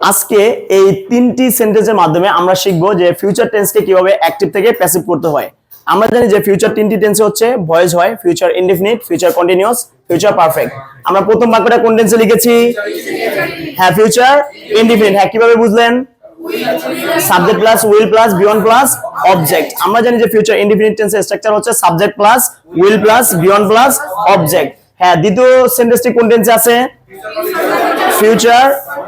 আজকে এই তিনটি সেন্টেন্সের মাধ্যমে আমরা শিখব যে ফিউচার টেন্সকে কীভাবে অ্যাক্টিভ থেকে প্যাসিভ করতে হয়। আমরা জানি যে ফিউচার তিনটি টেন্সে হচ্ছে ভয়েস হয় future indefinite future continuous future perfect আমরা প্রথম বাক্যটা কোন টেন্সে লিখেছি? হ্যাঁ ফিউচার ইনডিফিনিট হ্যাঁ কীভাবে বুঝলেন? Subject plus will plus beyond plus object আমরা জানি যে ফিউচার ইনডিফিনিট টেন্সের স্ট্রাকচার হচ্ছে subject plus will plus beyond plus object হ্যাঁ দ্বিতীয় সেন্টেন্সটি কোন টেন্সে আছে? ফিউচার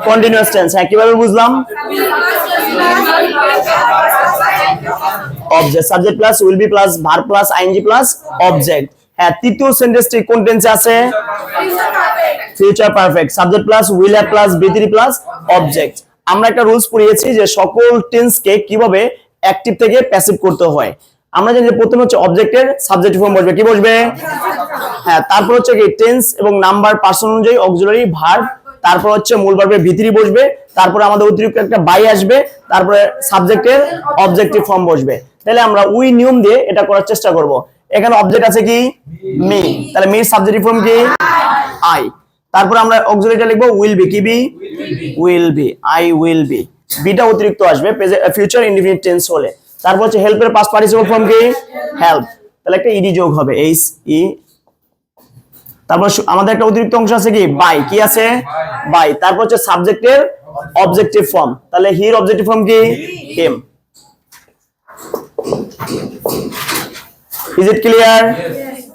কন্টিনিউয়াস টেন্স হ্যাঁ কীভাবে বুঝলাম? Object subject plus will be plus verb plus ING plus object হ্যাঁ তৃতীয় সেন্টেন্সটি কোন টেন্সে আছে? Future perfect subject plus will have plus V three plus object আমরা একটা রুলস পড়িয়েছি যে সকল টেন্সকে কীভাবে অ্যাক্টিভ থেকে প্যাসিভ করতে হয়। আমরা জানি প্রথমে হচ্ছে অবজেক্টের সাবজেক্ট ফর্ম বসবে, কি বসবে? হ্যাঁ তারপর হচ্ছে কি টেন্স এবং নাম্বার পার্সন অনুযায়ী অক্সিলারি ভার্ব তারপর হচ্ছে মূল ভার্বের ভিতরি বসবে তারপরে আমাদের অতিরিক্ত একটা বাই আসবে তারপরে সাবজেক্টের অবজেক্টিভ ফর্ম বসবে। তাহলে আমরা উই নিয়ম দিয়ে এটা করার চেষ্টা করব। এখানে অবজেক্ট আছে কি? মি তাহলে মির সাবজেক্টিভ ফর্ম কি? আই তারপর আমরা অক্সিলারিটা লিখব উইল বি কি be will be I will be beta অতিরিক্ত আসবে ফিউচার ইনডিফিনিট টেন্স হলে। তারপর হচ্ছে হেল্পের পাস্ট পার্টিসিপল ফর্ম কি? হেল্প তাহলে একটা ইডি যোগ হবে এইচ ই তারপর আমাদের একটা অতিরিক্ত অংশ আছে কি? বাই কি আছে? বাই তারপর হচ্ছে সাবজেক্টের অবজেক্টিভ ফর্ম তাহলে হির অবজেক্টিভ ফর্ম কি? হিম ইজ ইট ক্লিয়ার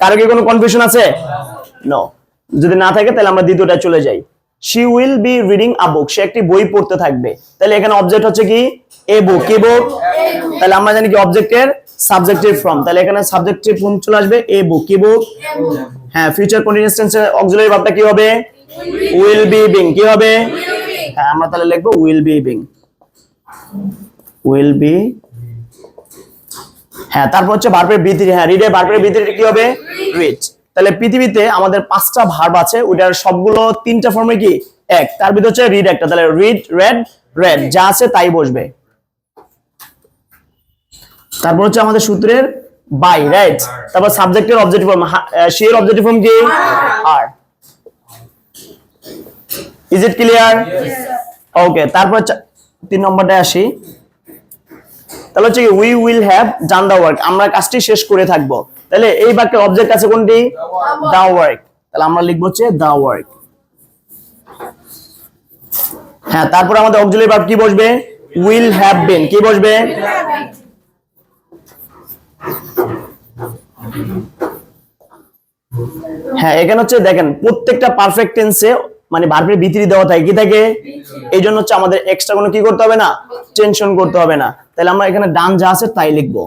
কারও কি কোনো কনফিউশন আছে? নো যদি না থাকে তাহলে আমরা দ্বিতীয়টা চলে যাই। She will be reading a book সে একটি বই পড়তে থাকবে। তাহলে এখানে অবজেক্ট হচ্ছে কি? এ বুক কি বুক তাহলে আমরা জানি কি? অবজেক্টের সাবজেক্টিভ ফর্ম তাহলে এখানে সাবজেক্টিভ ফর্ম চলে আসবে এ বুক কি বুক হ্যাঁ ফিউচার কন্টিনিউয়াস টেন্সের অক্সিলারি ভার্বটা কি হবে? উইল বি বিং কি হবে? হ্যাঁ আমরা তাহলে লিখব will be being will be হ্যাঁ তারপর হচ্ছে ভার্বের ভিতরে হ্যাঁ রিডে ভার্বের ভিতরে কি হবে? রিড তাহলে পৃথিবীতে আমাদের পাঁচটা ভার্ব আছে, ওইটার সবগুলো তিনটা ফর্মে কি? এক। তার ভিতর হচ্ছে রিড একটা, তাহলে রিড রেড রেড যা আছে তাই বসবে। তারপর হচ্ছে আমাদের সূত্রের বাই রাইট তারপর সাবজেক্টের অবজেক্টিভ ফর্ম শের অবজেক্টিভ ফর্ম কি? আর ইজ ইট ক্লিয়ার ওকে তারপর তিন নম্বরটা আসি। তাহলে হচ্ছে we will have done the work আমরা কাজটি শেষ করে থাকব। তাহলে এই বাক্যের অবজেক্ট আছে কোনটি? দা ওয়ার্ক তাহলে আমরা লিখব হচ্ছে দা ওয়ার্ক হ্যাঁ তারপর আমাদের অক্সিলারি ভার্ব কি বসবে? উইল হ্যাভ বিন কি বসবে? হ্যাঁ এখানে হচ্ছে দেখেন, প্রত্যেকটা পারফেক্ট টেন্সে মানে ভার্বের ভিতরে দেওয়া থাকে, কি থাকে? এই জন্য হচ্ছে আমাদের এক্সট্রা কোনো কি করতে হবে না? টেনশন করতে হবে না। তাহলে আমরা এখানে ডান যা আছে তাই লিখব।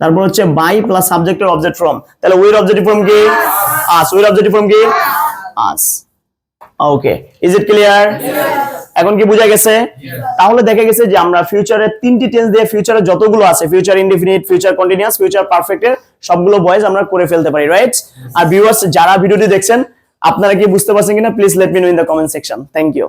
তারপর হচ্ছে বাই প্লাস সাবজেক্টের অবজেক্ট ফর্ম তাহলে উইল অবজেক্টিভ ফ্রম কি? আস উইল অবজেক্টিভ ফ্রম কি? আস ওকে ইজ ইট ক্লিয়ার এখন কি বোঝা গেছে? তাহলে দেখা গেছে যে আমরা ফিউচারের তিনটি টেন্স দিয়ে ফিউচারে যতগুলো আছে future indefinite future continuous future পারফেক্টের সবগুলো ভয়েস আমরা করে ফেলতে পারি রাইট আর ভিউয়ার্স যারা ভিডিওটি দেখছেন আপনারা কি বুঝতে পারছেন কিনা? Please let me know in the comment section thank you